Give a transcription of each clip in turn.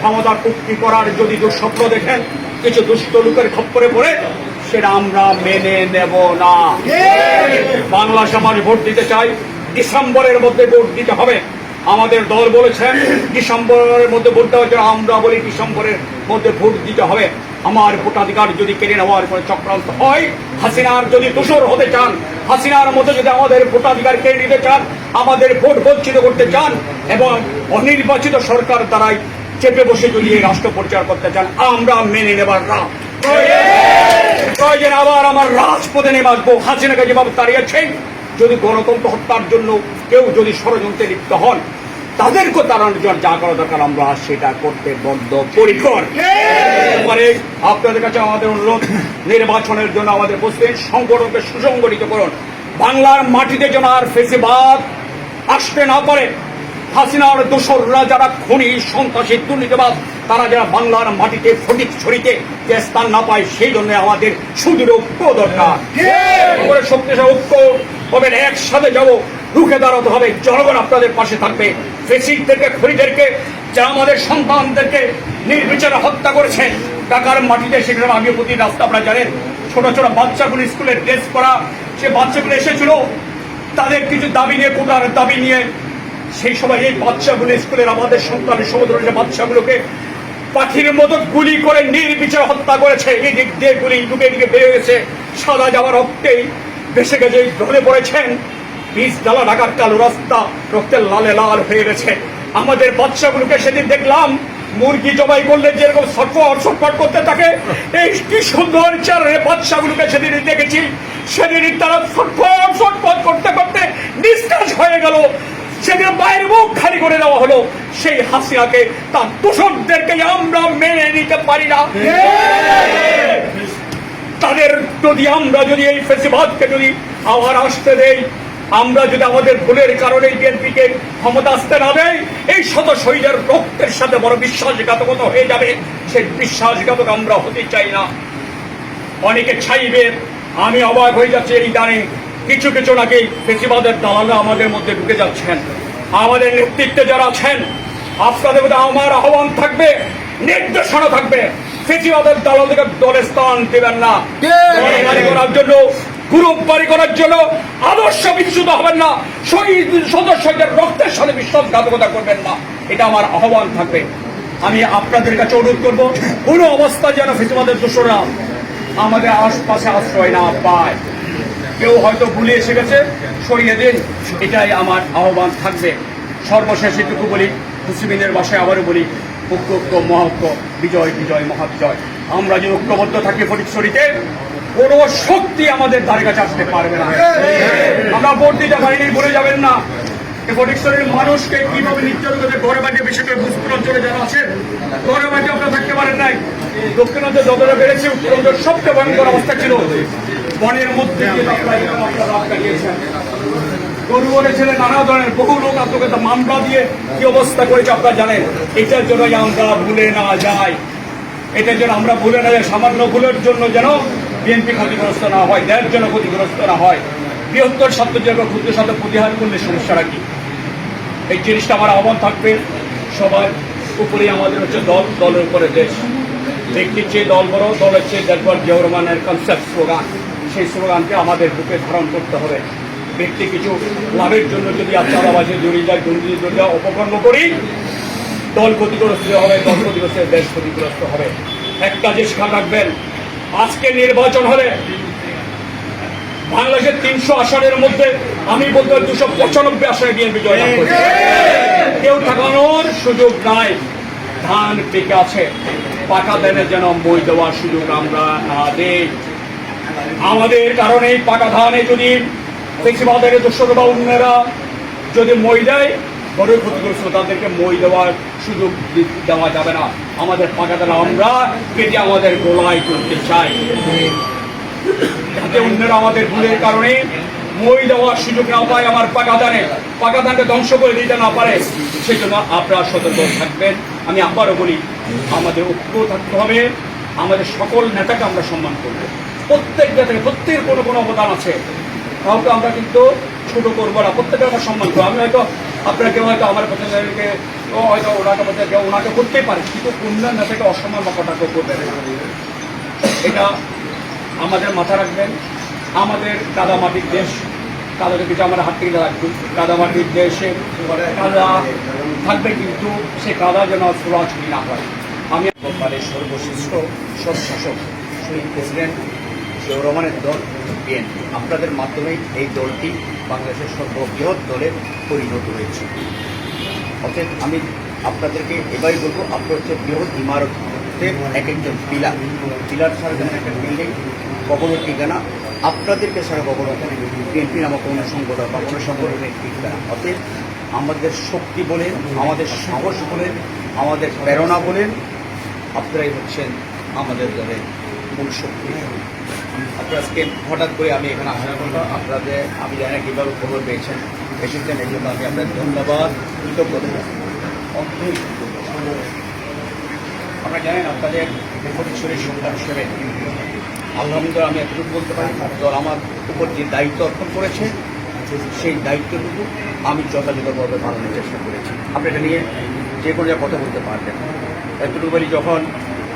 ক্ষমতা কুক্তি করার যদি দুঃস্বপ্ন দেখেন, কিছু দুষ্ট লোকের খপ্পরে পড়ে, সেটা আমরা মেনে নেব না। বাংলা সমাজ ভোট দিতে চাই, ডিসেম্বরের মধ্যে ভোট দিতে হবে। আমাদের দল বলেছেন, ডিসেম্বরের মধ্যে ভোট দেওয়ার জন্য আমরা বলি ডিসেম্বরের মধ্যে ভোট দিতে হবে। আমার ভোটাধিকার যদি কেড়ে নেওয়ার কোনো চক্রান্ত হয়, হাসিনার যদি দোষর হতে চান, হাসিনার মধ্যে যদি আমাদের ভোটাধিকার কেড়ে নিতে চান, আমাদের ভোট বঞ্চিত করতে চান, এবং অনির্বাচিত সরকার দ্বারাই চেপে বসে যদি এই রাষ্ট্র পরিচালনা করতে চান, আমরা মেনে নেবার না প্রয়োজন আবার আমার রাজপথে নেমে আসব। হাসিনাকে যেভাবে তাড়িয়েছেন, যদি গণতন্ত্র হত্যার জন্য কেউ যদি ষড়যন্ত্রে লিপ্ত হন তাদেরকে জন্য যা করা দরকার, আমরা সেটা করতে বদ্ধ পরিকর। এবারে আপনাদের কাছে আমাদের অনুরোধ, নির্বাচনের জন্য আমাদের বসবেন সংগঠনকে সুসংগঠিত করুন বাংলার মাটিতে যেন আর ফেসিবাদ আসতে না পারে হাসিনার দোসররা যারা খনি সন্ত্রাসী দুর্নীতিবাদ তারা যারা বাংলার মাটিতে ফটিক ছড়িতে যে স্থান না পায় সেই জন্য আমাদের সুদূর ঐক্য দরকার। করে শক্তিশালী ঐক্য হবে একসাথে যাব। রুখে দাঁড়াতে হবে জনগণ আপনাদের পাশে থাকবে। ফেসিকদেরকে খনিদেরকে যারা আমাদের সন্তানদেরকে নির্বিচারে হত্যা করেছে টাকার মাটিতে সেখানে আগে প্রতি রাস্তা আপনারা জানেন ছোট ছোট বাচ্চাগুলো স্কুলে ড্রেস করা সে বাচ্চাগুলো এসেছিল। তাদের কিছু দাবি নিয়ে কোটার দাবি নিয়ে সেই সময় এই বাচ্চাগুলো স্কুলের আমাদের সন্তানের সমুদ্রের যে বাচ্চাগুলোকে পাখির মতো গুলি করে নির্বিচার হত্যা করেছে। এই দিক দিয়ে গুলি ডুবে দিকে বেরিয়ে গেছে সাদা যাওয়ার রক্তেই ভেসে গেছে ঢলে পড়েছেন। বীজ জ্বালা ঢাকার কালো রাস্তা, রক্তের লালে লাল হয়ে গেছে। আমাদের বাচ্চাগুলোকে সেদিন দেখলাম, মুরগি জবাই করলে যেরকম ছটফট ছটফট করতে থাকে, এই কি সুন্দর চারের বাচ্চাগুলোকে সেদিন দেখেছি। সেদিন তারা ছটফট ছটফট করতে করতে নিষ্কাশ হয়ে গেল। সেদিন বাইরে মুখ খালি করে দেওয়া হলো। সেই হাসিয়াকে তার দোষকদেরকে আমরা মেনে নিতে পারি না। তাদের যদি আমরা যদি এই ফেসিবাদকে যদি আবার আসতে দেই, আমরা যদি আমাদের ভুলের কারণে বিএনপিকে ক্ষমতা আসতে না দেয় এই শত শহীদের রক্তের সাথে বড় বিশ্বাসঘাতকতা হয়ে যাবে। সেই বিশ্বাসঘাতক আমরা হতে চাই না। অনেকে চাইবে, আমি অবাক হয়ে যাচ্ছি এই জানি কিছু কিছু নাকি ফেসিবাদের দালালরা আমাদের মধ্যে ঢুকে যাচ্ছেন। আমাদের নেতৃত্বে যারা আছেন আপনাদের মধ্যে আমার আহ্বান থাকবে নির্দেশনা থাকবে। ফেসিবাদের দালালদের দলে স্থান দেবেন না। করার জন্য গ্রুপ বাড়ি করার জন্য আদর্শ বিচ্যুত হবেন না। শহীদ সদস্যদের রক্তের সাথে বিশ্বাসঘাতকতা করবেন না। এটা আমার আহ্বান থাকবে। আমি আপনাদের কাছে অনুরোধ করব কোনো অবস্থা যেন ফেসিবাদের দোষরা আমাদের আশপাশে আশ্রয় না পায়। কেউ হয়তো ভুলে এসে গেছে, সরিয়ে দিন। এটাই আমার আহ্বান থাকবে। সর্বশেষ এটুকু বলি মুসলিমের বাসায় আবারও বলি ঐক্য ঐক্য মহত্ব বিজয় বিজয়, মহাবিজয়। আমরা যে ঐক্যবদ্ধ থাকি ফটিকছড়িতে, কোনো শক্তি আমাদের দ্বারে কাছে আসতে পারবে না। আমরা ভোট দিতে পারিনি বলে যাবেন না। এই ফটিকছড়ির মানুষকে কীভাবে নির্যাতন করে ঘরে বাড়িতে বিশেষ করে বুঝপুর অঞ্চলে যারা আছেন, ঘরে বাড়িতে আপনারা থাকতে পারেন নাই। দক্ষিণাঞ্চল যতটা বেড়েছে, উত্তরাঞ্চল সবচেয়ে ভয়ঙ্কর অবস্থা ছিল। বনের মধ্যে গরু ছেলে, নানা ধরনের বহু লোক আপনাকে মামলা দিয়ে কি অবস্থা করেছে আপনারা জানেন? এটার জন্য আমরা ভুলে না যাই। এটার জন্য আমরা ভুলে না যাই, সামান্য ভুলের জন্য যেন বিএনপি ক্ষতিগ্রস্ত না হয় দেয়ের জন্য ক্ষতিগ্রস্ত না হয়। বৃহত্তর জন্য ক্ষুদ্র স্বার্থ প্রতিহার করলে সমস্যাটা কি? এই জিনিসটা আমার আহ্বান থাকবে। সবার উপরে আমাদের হচ্ছে দল, দলের উপরে দেশ। ব্যক্তির চেয়ে দল বড়, দলের চেয়ে দেখবার জিয়াউর কনসেপ্ট স্লোগান সেই স্লোগানকে আমাদের বুকে ধারণ করতে হবে। ব্যক্তি কিছু লাভের জন্য যদি আপনার আবাসে জড়িয়ে যায় দুর্নীতি জড়িয়ে অপকর্ম করি দল ক্ষতিগ্রস্ত হবে দল ক্ষতিগ্রস্ত দেশ ক্ষতিগ্রস্ত হবে। একটা যে খেয়াল রাখবেন আজকে নির্বাচন হলে বাংলাদেশের তিনশো আসনের মধ্যে আমি বলতে দুশো পঁচানব্বই আসনে বিএনপি জয়লাভ করবে কেউ ঠকানোর সুযোগ নাই। ধান পেকে আছে পাকা ধানের যেন মই দেওয়ার সুযোগ আমরা না দেই। আমাদের কারণে পাকা ধানে যদি বেশিরভাগের দর্শক বা অন্যরা যদি মই দেয় বড় ক্ষতিগ্রস্ত তাদেরকে মই দেওয়ার সুযোগ দেওয়া যাবে না। আমাদের পাকা ধান আমরা কেটে আমাদের গোলায় করতে চাই। যাতে অন্যরা আমাদের ভুলের কারণে মই দেওয়ার সুযোগ না পায় আমার পাকা দানে পাকা দানকে ধ্বংস করে দিতে না পারে সেই জন্য আপনারা সতর্ক থাকবেন। আমি আবারও বলি, আমাদের ঐক্য থাকতে হবে। আমাদের সকল নেতাকে আমরা সম্মান করব। প্রত্যেক নেতাকে প্রত্যেকের কোনো কোনো অবদান আছে। কাউকে আমরা কিন্তু ছোট করব না। প্রত্যেকের আমরা সম্মান করব। আমি হয়তো আপনার কেউ হয়তো আমার প্রতিনিধিকে হয়তো ওনাকে বলতে কেউ ওনাকে করতেই পারে, কিন্তু অন্যান্য থেকে অসম্মান বা কটাক্ষ করবে এটা আমাদের মাথা রাখবেন। আমাদের কাদামাটির দেশ কাদাকে কিছু আমরা হাত থেকে রাখব। কাদামাটির দেশে কাদা থাকবে কিন্তু সে কাদা যেন ছোড়াছুড়ি না হয়। আমি সর্বশ্রেষ্ঠ সৎশাসক শহীদ প্রেসিডেন্ট জিয়াউর রহমানের দল বিএনপি। আপনাদের মাধ্যমেই এই দলটি বাংলাদেশের সর্ববৃহৎ দলে পরিণত হয়েছে। অতএব আমি আপনাদেরকে এবারই বলব, আপনার হচ্ছে বৃহৎ ইমারতের এক একজন পিলার। পিলার ছাড়া যেমন একটা বিল্ডিং কখনো ঠিকানা, আপনাদেরকে ছাড়া কখনো বিএনপি নামক কোনো সংগঠন বা কোনো সংগঠনের ঠিকানা। অতএব আমাদের শক্তি বলেন, আমাদের সাহস বলেন, আমাদের প্রেরণা বলেন, আপনারাই হচ্ছেন আমাদের দলের মূল শক্তি। আজকে হঠাৎ করে আমি এখানে আসার কথা আপনাদের, আমি জানি না কীভাবে খবর পেয়েছেন, এসেছেন, এই জন্য আমি আপনাদের ধন্যবাদ। কৃতজ্ঞতা। আপনারা জানেন আপনাদের প্রতিশ্রুতির সন্তান হিসেবে আলহামদুলিল্লাহ, আমি এতটুকু বলতে পারি দল আমার উপর যে দায়িত্ব অর্পণ করেছে, সেই দায়িত্বটুকু আমি যথাযথভাবে পালনের চেষ্টা করেছি। আপনি এটা নিয়ে যে কোনো কথা বলতে পারবেন। এতটুকু বলি, যখন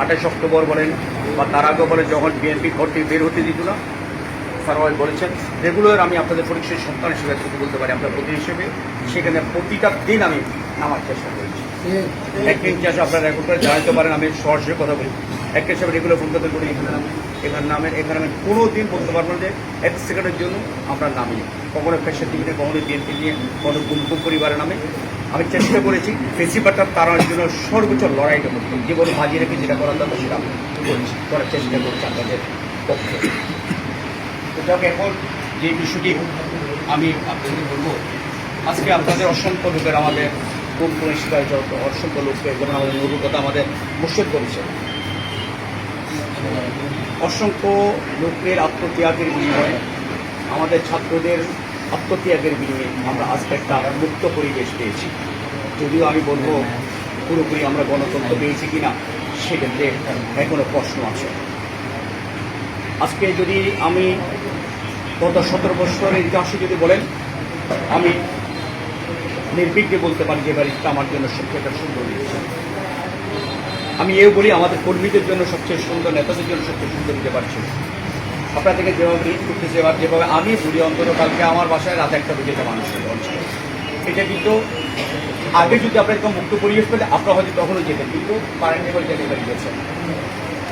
আঠাশ অক্টোবর বলেন বা তার আগে বলেন যখন বিএনপি ঘর থেকে বের হতে দিত না সারওয়াজ বলেছেন, রেগুলার আমি আপনাদের পরীক্ষার সন্তান হিসেবে এতটুকু বলতে পারি আপনার প্রতি হিসেবে। সেখানে প্রতিটা দিন আমি নামার চেষ্টা করেছি। একদিন চাষ আপনারা রেকর্ড করে জানাতে পারেন, আমি সরাসরি কথা বলি। একটা হিসাবে রেগুলার করতে করি, এখানে নাম, এখানে নামের এখানে আমি কোনো দিন বলতে পারব না যে এক সেকেন্ডের জন্য আমরা নামি কখনো ফ্যাশন টিভিতে কখনো বিএনপি নিয়ে, কখনো কুমকুম পরিবারের নামে। আমি চেষ্টা করেছি ফেসিবারটা তাড়ানোর জন্য সর্বোচ্চ লড়াইটা করতে। জীবন বাজি রেখে যেটা করার দরকার সেটা করছি, করার চেষ্টা করছি আপনাদের পক্ষে। এখন যে বিষয়টি আমি আপনাদের বলব, আজকে আপনাদের অসংখ্য লোকের আমাদের কোন কোন শিকায় যত অসংখ্য লোককে যেমন আমাদের কথা আমাদের মুর্শিদ করেছে। অসংখ্য লোকের আত্মত্যাগের বিনিময়ে আমাদের ছাত্রদের আত্মত্যাগের বিনিময়ে আমরা আজকে একটা মুক্ত পরিবেশ পেয়েছি। যদিও আমি বলব, পুরোপুরি আমরা গণতন্ত্র পেয়েছি কিনা, সেক্ষেত্রে এখনও প্রশ্ন আছে। আজকে যদি আমি গত সতেরো বছরের ইতিহাসে যদি বলেন, আমি নির্বিঘ্নে বলতে পারি যে বাড়িটা আমার জন্য সবচেয়ে একটা সুন্দর আমি এও বলি, আমাদের কর্মীদের জন্য সবচেয়ে সুন্দর, নেতাদের জন্য সবচেয়ে সুন্দর দিতে পারছি। আপনার থেকে যেভাবে রিড করতেছে এবার যেভাবে আমি ঘুরি অন্তত কালকে আমার বাসায় রাত একটা মানুষের অঞ্চলে এটা কিন্তু আগে যদি আপনার এরকম মুক্ত পরিবেশ পেলে আপনারা হয়তো তখনও যেতেন, কিন্তু কারেন্ট যেতে পারি গেছে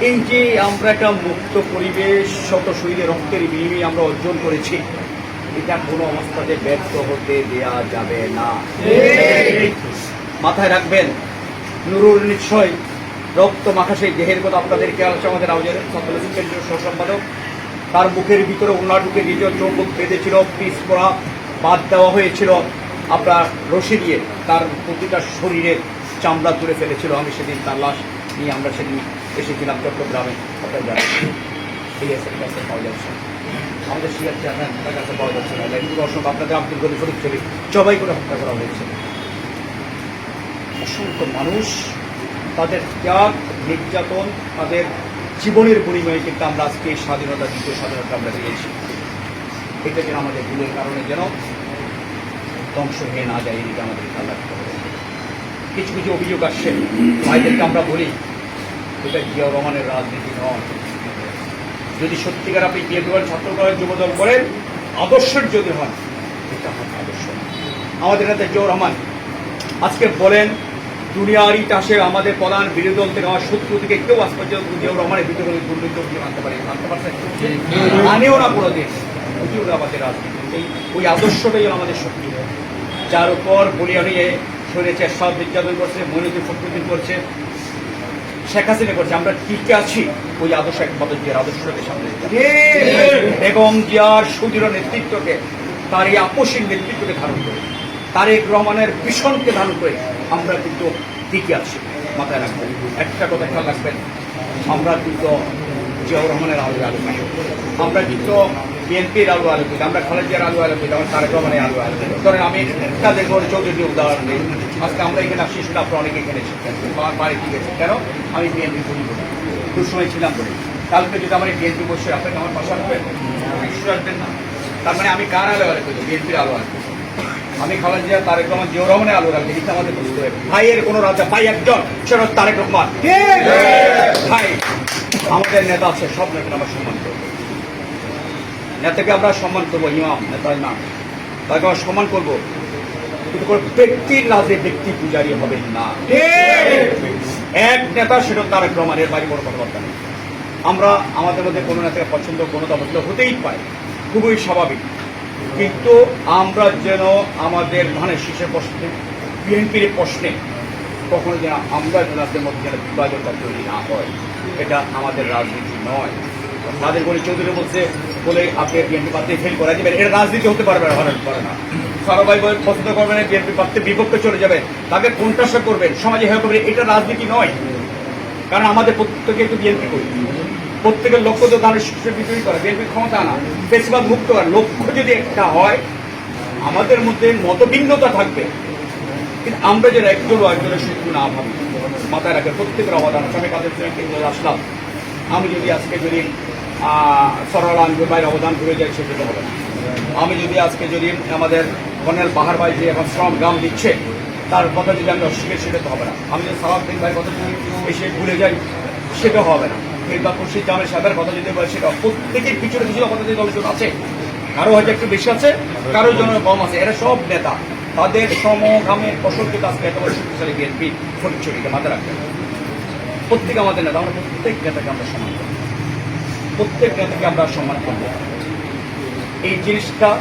এই যে আমরা একটা মুক্ত পরিবেশ শত শহীদের রক্তের বিনিময়ে আমরা অর্জন করেছি, এটা কোনো অবস্থাতে ব্যর্থ হতে দেয়া যাবে না। মাথায় রাখবেন, নুরুল নিশ্চয় রক্ত মাখা সেই দেহের কথা আপনাদেরকে আলোচনা আমাদের ছাত্রলীগ কেন্দ্রীয় সহসম্পাদক। তার বুকের ভিতরে উন্নাটুকে নিজের চৌম্বক বেঁধেছিল, পিস করা বাদ দেওয়া হয়েছিল আপনার রশি দিয়ে। তার প্রতিটা শরীরের চামড়া তুলে ফেলেছিল। আমি সেদিন তার লাশ নিয়ে আমরা সেদিন এসেছিলাম চট্টগ্রামে। আপনার জানেন সিএসের কাছে পাওয়া যাচ্ছে। আমাদের সিআর চেয়ারম্যান তার কাছে পাওয়া যাচ্ছে না। কিন্তু অসংখ্য আপনাদের আব্দুল গনি ফরিদ ছবি জবাই করে হত্যা করা হয়েছে। অসংখ্য মানুষ, তাদের ত্যাগ, নির্যাতন, তাদের জীবনের বিনিময়ে কিন্তু আমরা আজকে স্বাধীনতা দ্বিতীয় স্বাধীনতা আমরা পেয়েছি এটা যেন আমাদের ভুলের কারণে যেন ধ্বংস হয়ে না যায়, এদিকে আমাদের খেয়াল রাখতে হবে। কিছু কিছু অভিযোগ আসছে। ভাইদেরকে আমরা বলি, এটা জিয়াউর রহমানের রাজনীতি নয়। যদি সত্যিকার আপনি বিএনপি ছাত্রদলের যুবদল করেন আদর্শের যদি হন এটা আমার আদর্শ আমাদের নেতা জিয়াউর রহমান আজকে বলেন দুনিয়ার ইতিহাসে আমাদের প্রধান বিরোধী দল থেকে আমার শত্রু থেকে কেউ আজ পর্যন্ত জিয়াউর রহমানের দুর্নীতি অভিযোগ আনতে পারে আনতে পারছেন আনেও না দিন ওটি হলো আমাদের রাজনীতি। ওই আদর্শটাই আমাদের শক্তি যার উপর বলিয়া নিয়ে শুনেছে সব নির্যাতন করছে মনিদুল ফখরুদ্দিন করছে শেখ হাসিনা করছে। আমরা টিকে আছি ওই আদর্শ একমাত্র জিয়ার আদর্শটাকে সামনে। বেগম জিয়ার সুদৃঢ় নেতৃত্বকে তার এই আপসীর নেতৃত্বকে ধারণ করে তারেক রহমানের ভীষণকে ধারণ করে আমরা কিন্তু টিকে আছি, মাথায় রাখবেন। একটা কথা খেয়াল রাখবেন, আমরা কিন্তু জিয়াউর রহমানের আলু আলোকিত আমরা কিন্তু বিএনপির আলু আলোকিত আমরা খালেদিয়ার আলু আলোকিত আমরা তারেক রহমানের আলু আলোকিত ধরেন আমি তাদের ঘরে চৌধুরী উদাহরণ দিই। আজকে আমরা এখানে আসছি, সেটা আপনারা অনেকে এখানে আমার বাড়ি ঠিক আছে, কেন? আমি বিএনপি করি বলি। দুসময় ছিলাম বলি। কালকে যদি আমার বিএনপি বসে, আপনাকে আমার পাশে নিশ্চয় আসবেন না। তার মানে আমি কার আলো আলোকিত বিএনপির আলো আলোকিত আমি খালেদা জিয়া, তারেক রহমান জিয়া রহমানের আলো রাখবে এটা আমাদের বুঝতে হবে ভাইয়ের কোনো রাজা, ভাই একজন, সেটা হচ্ছে তারেক রহমান। ভাই, আমাদের নেতা আছে, সব নেতা আমরা সম্মান করব। নেতাকে আমরা সম্মান করব, ইমাম, নেতা, ইমাম। তাকে আমরা সম্মান করব। কিন্তু কোনো ব্যক্তির রাজে ব্যক্তি পূজারি হবে না। এক নেতা, সেটা তারেক রহমানের বাড়ি বড় কথাবার্তা নেই। আমরা, আমাদের মধ্যে কোনো নেতাকে পছন্দ, কোনো পছন্দ হতেই পারে। খুবই স্বাভাবিক। কিন্তু আমরা যেন আমাদের ধানের শীষের প্রশ্নে, বিএনপির প্রশ্নে কখনো যেন আমরা জেলাদের মধ্যে যেন বিভাজনটা তৈরি না হয়, এটা আমাদের রাজনীতি নয়। তাদের গণি চৌধুরী বলছে, বলে আপনি বিএনপি প্রার্থী ফেল করা যাবেন এটা রাজনীতি হতে পারবে না হতে পারে না। সারাবাই বই পছন্দ করবেন বিএনপি প্রার্থী বিভক্ত চলে যাবে। তাকে কোনটাসা করবেন সমাজে হেয় করবেন এটা রাজনীতি নয়। কারণ আমাদের প্রত্যেকে একটু বিএনপি করি। প্রত্যেকের লক্ষ্য তো ধানের শীর্ষের বিজয়ী করা বিএনপি ক্ষমতা না। বেশিরভাগ মুক্ত করা লক্ষ্য যদি একটা হয়, আমাদের মধ্যে মতভিন্নতা থাকবে। কিন্তু আমরা যেন একজনও একজনের শত্রু না ভাবি, মাথায় রাখে, প্রত্যেকের অবদান। আমি কাদের কেন্দ্রে আসলাম, আমি যদি আজকে যদি সরল আনবে বাইরে অবদান করে যাই সেটা হবে আমি যদি আজকে যদি আমাদের কর্নেল বাহার ভাই যে এখন শ্রম গ্রাম দিচ্ছে, তার কথা যদি আমি অস্বীকার সেটা তো হবে না। আমি যদি সালাউদ্দিন ভাই কথা যদি এসে ভুলে যাই, সেটা হবে না। কথা যদি প্রত্যেকের পিছনে কিছু আছে। কারও হয়তো একটু বেশি আছে কারোর জন্য কম আছে। এরা সব নেতা। তাদের শক্তিশালী বিএনপি মাথায় রাখতে প্রত্যেক আমাদের নেতা, আমরা প্রত্যেক নেতাকে আমরা সম্মান করব। প্রত্যেক নেতাকে আমরা সম্মান করব। এই জিনিসটা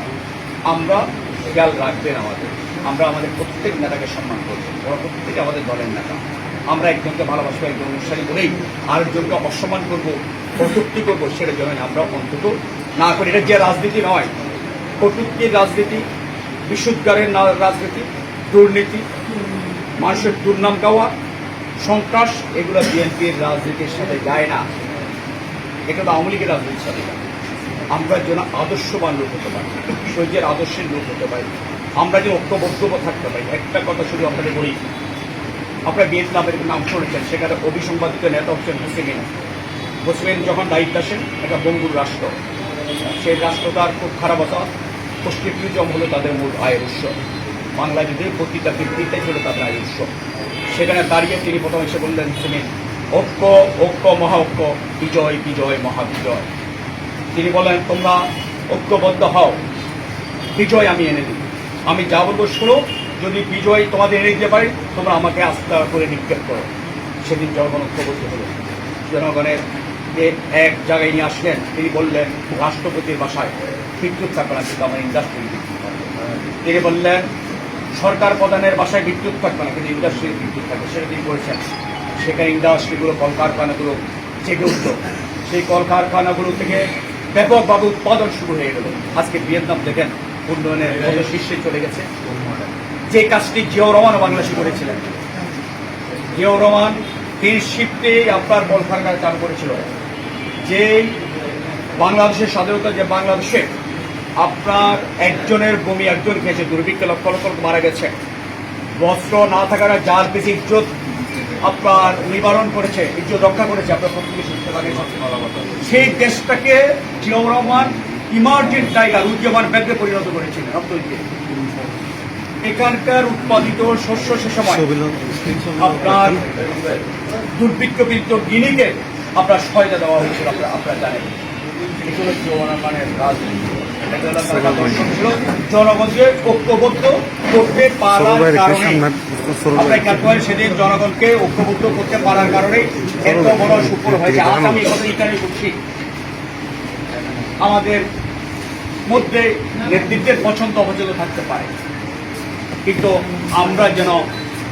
আমরা খেয়াল রাখবেন আমাদের। আমরা আমাদের প্রত্যেক নেতাকে সম্মান করব। ওরা প্রত্যেকে আমাদের দলের নেতা। আমরা একজনকে ভালোবাসবো, একজন অনুসারী বলেই আরেকজনকে অসম্মান করব, কটুক্তি করব, সেটা যেন আমরা অন্তত না করি। এটা যে রাজনীতি নয়, কটুক্তির রাজনীতি বিশুদ্ধারের রাজনীতি, দুর্নীতি, মানুষের দুর্নাম গাওয়া, সন্ত্রাস, এগুলো বিএনপির রাজনীতির সাথে যায় না। এটা তো আওয়ামী লীগের রাজনীতির সাথে যায়। আমরা যেন আদর্শবান লোক হতে পারি সৈর্যের আদর্শের লোক হতে পারি, আমরা যে ঐক্যবদ্ধ থাকতে পারি। একটা কথা শুধু আপনাদের বলি আপনারা ভিয়েতনামের নাম শুনেছেন, সেখানে অভিসংবাদিত নেতা হচ্ছেন হুসেমিন হুসেমিন যখন দায়িত্ব আসেন একটা বঙ্গুর রাষ্ট্র। সেই রাষ্ট্রটার খুব খারাপ অবস্থা। পুষ্টিপ্রিজম হলো তাদের মূল আয়ের উৎস। বাংলা যদি প্রতিটা ভিত্তিতে ছিল তাদের আয়ের উৎস। সেখানে দাঁড়িয়ে তিনি প্রথম এসে বললেন হুসেমিন ঐক্য ঐক্য, মহা ঐক্য, বিজয় বিজয় মহাবিজয় তিনি বলেন, তোমরা ঐক্যবদ্ধ হও। বিজয় আমি এনে দিই আমি যা বলব শোনো যদি বিজয় তোমাদের এনে দিতে পারি, তোমরা আমাকে আস্থা করে নিক্ষেপ করো। সেদিন জনগণ ঐক্যবদ্ধ হলো। জনগণের এক জায়গায় নিয়ে আসলেন, তিনি বললেন, রাষ্ট্রপতির বাসায় বিদ্যুৎ থাকবে না, কিন্তু আমার ইন্ডাস্ট্রি বিদ্যুৎ তিনি বললেন, সরকার প্রধানের বাসায় বিদ্যুৎ থাকবে না, কিন্তু ইন্ডাস্ট্রির বিদ্যুৎ থাকবে। সেটা তিনি বলেছেন। সেখানে ইন্ডাস্ট্রিগুলো কলকারখানাগুলো জেগে উঠল। সেই কলকারখানাগুলো থেকে ব্যাপকভাবে উৎপাদন শুরু হয়ে গেল। আজকে ভিয়েতনাম দেখেন, উন্নয়নের শীর্ষে চলে গেছে। যে কাজটি জিয়াউর রহমান বাংলাদেশে করেছিলেন। জিয়াউর রহমান তিন শিফটে আপনার কলকারখানা চালু করেছিল। যে বাংলাদেশের স্বাধীনতা, যে বাংলাদেশে আপনার একজনের ভূমি, একজন খেয়েছে, দুর্ভিক্ষে লক্ষ লক্ষ মারা গেছে। বস্ত্র না থাকার যার বেশি ইজ্জত আপনার নিবারণ করেছে, ইজ্জত রক্ষা করেছে, আপনার প্রত্যেকে সুস্থ থাকে সেই দেশটাকে জিয়াউর রহমান ইমার্জেন্ট টাইগার উদীয়মান ব্যাগে পরিণত করেছিলেন আপনার এখানকার উৎপাদিত শস্য সে সময় আপনার দুর্ভিক্ষপীড়িত গিনিকে আপনার সহায়তা দেওয়া হয়েছিল আপনারা আপনারা জানেন। এগুলো রাজনীতি। জনগণকে ঐক্যবদ্ধ করতে পারার কারণে। সেদিন জনগণকে ঐক্যবদ্ধ করতে পারার কারণে এত বড় সুফল হয়েছে। আজ আমি এখানে করছি? আমাদের মধ্যে নেতৃত্বের পছন্দ অপছন্দ থাকতে পারে। কিন্তু আমরা যেন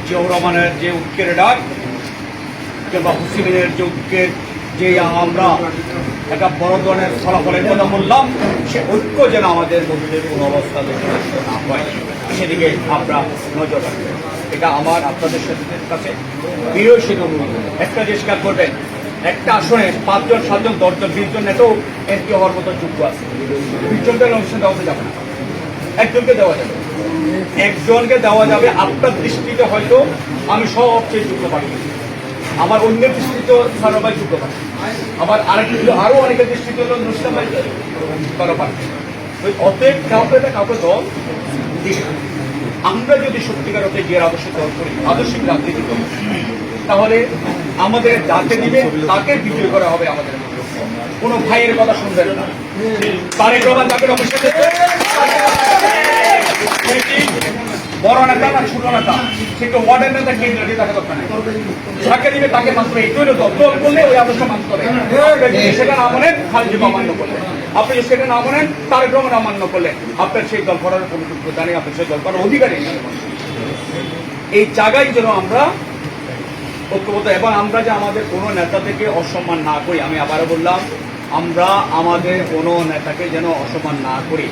জিয়াউর রহমানের যে ঐক্যের ডাক কিংবা হুসিমিনের যে ঐক্যের যে আমরা একটা বড় ধরনের ফলাফলের কথা বললাম, সে ঐক্য যেন আমাদের মধ্যে কোনো অবস্থা না হয় সেদিকে আমরা নজর রাখব। এটা আমার, আপনাদের কাছে প্রিয় সেতু অনুরোধ। একটা জিনিস খেয়াল করবেন। একটা আসনে পাঁচজন, সাতজন, দশজন বিশ জন এত এমপি হওয়ার মতো যোগ্য আছে? বিশ জনকে অনুষ্ঠান দেওয়া যাবে না। একজনকে দেওয়া যাবে। একজনকে দেওয়া যাবে, আপনার দৃষ্টিতে হয়তো আমি সবচেয়ে যুক্ত পাই। আমার অন্যের দৃষ্টিতে সারবাই যোগ্য পাই আবার আরেকটু আরও অনেকের দৃষ্টিতে হলো নুসলাম ভাই কারও পাই ওই অতএব কাউকে না কাউকে দল আমরা যদি সত্যিকার অর্থে যে আদর্শ দল করি, আদর্শিক রাজনীতি তাহলে আমাদের যাকে দিবে, তাকে বিজয় করা হবে আমাদের। কোনো ভাইয়ের কথা শুনবেন না। তারেক রহমান তাকে অবশ্যই দেবে। সে কি বড় নেতা না ছোট নেতা, সে ওয়ার্ডের নেতা যাকে দিবে তাকে মাত্র তৈরি দল করলে ওই আদর্শ মানতে হবে। সেটা না মানেন খালিদ অমান্য করলেন আপনি যদি সেটা না মানেন তারেক রহমান অমান্য করলেন আপনার সেই দল করার কোনো যোগ্যতা নেই, আপনার সেই দল করার অধিকারই এই জায়গায় যেন আমরা ঐক্যবদ্ধ। এবং আমরা যে আমাদের কোনো নেতাদেরকে অসম্মান না করি, আমি আবারও বললাম, আমরা আমাদের কোনো নেতাকে যেন অসম্মান না করি।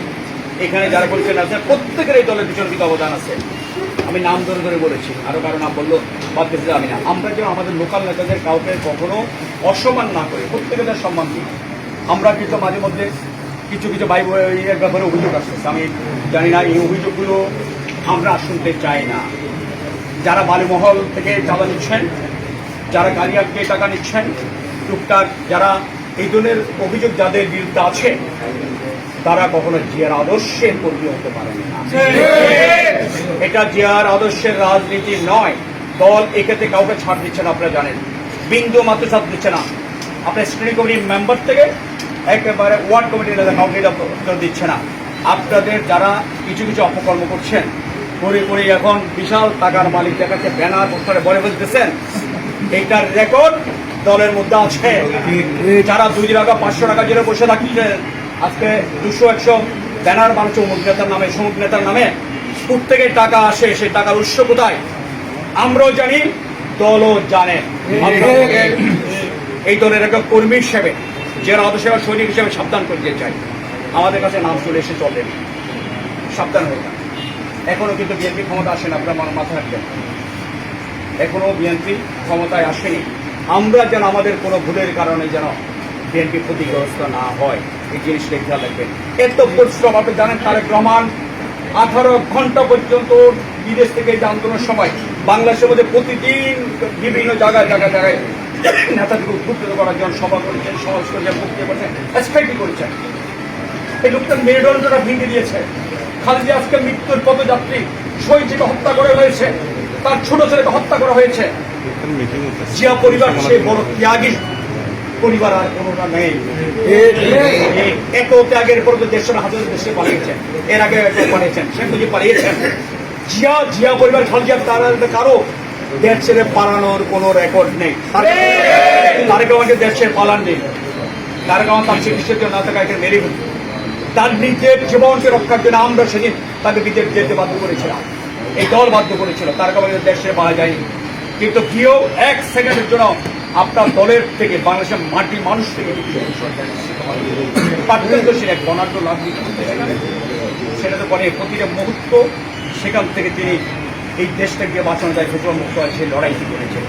এখানে যারা বলছেন আছে, প্রত্যেকের এই দলের পিছনে কিন্তু অবদান আছে। আমি নাম ধরে ধরে বলেছি আরও কারও নাম বলল বাদ দিতে আমি না। আমরা যেন আমাদের লোকাল নেতাদের কাউকে কখনো অসম্মান না করি প্রত্যেকের সম্মান দিই। আমরা কিন্তু মাঝে মধ্যে কিছু কিছু ভাই বোনের ব্যাপারে অভিযোগ আসতেছে। আমি জানি না, এই অভিযোগগুলো আমরা শুনতে চাই না। যারা বালিমহল থেকে চাঁদা নিচ্ছেন যারা গালিয়াকে টাকা নিচ্ছেন, টুকটাক যারা এই ধরনের অভিযোগ যাদের বিরুদ্ধে আছে, তারা কখনো জিয়ার আদর্শের কর্মী হতে পারেন না। এটা জিয়ার আদর্শের রাজনীতি নয়। দল এক্ষেত্রে কাউকে ছাড় দিচ্ছে না, আপনারা জানেন। বিন্দু মাত্র ছাড় দিচ্ছে না। আপনার স্ক্রিনিং কমিটির মেম্বার থেকে একেবারে ওয়ার্ড কমিটির কাউকে এটা দিচ্ছে না। আপনাদের যারা কিছু কিছু অপকর্ম করছেন করে করে এখন বিশাল টাকার মালিক দেখাচ্ছে, ব্যানার, পোস্টারে বলে বলতেছেন এইটার রেকর্ড দলের মধ্যে আছে। যারা দুই দিন আগে পাঁচশো টাকা জেলে বসে থাকছেন আজকে দুশো একশো ব্যানার বানাচ্ছে অমুক নেতার নামে সমুক নেতার নামে কোথ থেকে টাকা আসে সেই টাকার উৎস কোথায়? আমরাও জানি দলও জানে। এই দলের একটা কর্মী হিসেবে যারা আদর্শ সৈনিক হিসেবে সাবধান করতে চাই আমাদের কাছে নাম চলে এসে চলে সাবধান হয়ে যান। এখনও কিন্তু বিএনপি ক্ষমতা আসেন আপনার মনে মাথা রাখবেন। এখনও বিএনপি ক্ষমতায় আসেনি। আমরা যেন আমাদের কোনো ভুলের কারণে যেন বিএনপি ক্ষতিগ্রস্ত না হয়, এই জিনিসটা খেয়াল রাখবেন। এত পরিশ্রম, আপনি জানেন তারেক রহমান আঠারো ঘণ্টা পর্যন্ত বিদেশ থেকে এই আন্দোলনের সময় বাংলাদেশের মধ্যে প্রতিদিন বিভিন্ন জায়গায় জায়গায় জায়গায় নেতাদেরকে উদ্বুদ্ধ করার জন্য সভা করেছেন সমাজ করেছেন বক্তৃতা করেছেন স্ট্রাইকি করেছেন। এই লোকটার মেরুদণ্ডটা ভেঙে দিয়েছে। খালেদা আজকে মৃত্যুর পদযাত্রী শহীদকে হত্যা করে হয়েছে তার ছোট ছেলেকে হত্যা করা হয়েছে। জিয়া পরিবার সেই বড় ত্যাগী। পরিবার আর কোনোটা নেই। এত ত্যাগের পর তো দেশের হাজার দেশে পালিয়েছেন এর আগে পালিয়েছেন শেখ মুজিব পালিয়েছেন। জিয়া জিয়া পরিবার খালেদা তার কারও দেশ ছেড়ে পালানোর কোনো রেকর্ড নেই। তারেক রহমানকে দেশ ছেড়ে পালান নেই তারেক রহমান তার চিকিৎসার জন্য তাকে একটা মেরে তার নিজের জীবনকে রক্ষার জন্য আমরা সেদিন তাকে বিদেশ যেতে বাধ্য করেছিলাম। এই দল বাধ্য করেছিল, তার কারণে দেশে পাওয়া যায়নি। কিন্তু কেউ এক সেকেন্ডের জন্য আপনার দলের থেকে, বাংলাদেশের মাটি মানুষ থেকে এক বনাঢ্য সেটা তো পরে প্রতিটা মুহূর্ত, সেখান থেকে তিনি এই দেশটাকে বাঁচানো যায় মুক্ত হয় সেই লড়াইটি করেছে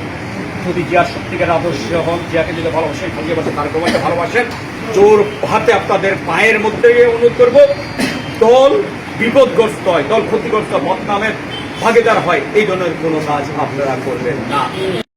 যদি জিয়ার সত্যিকার আদর্শ হন, জিয়াকে যদি ভালোবাসেন, সঙ্গে বসে তার প্রমাণকে ভালোবাসেন, জোর হাতে আপনাদের পায়ের মধ্যে অনুরোধ করব, দল বিপদগ্রস্ত হয়, দল ক্ষতিগ্রস্ত বদনামের ভাগিদার হয় এই ধরনের কোনো কাজ আপনারা করবেন না।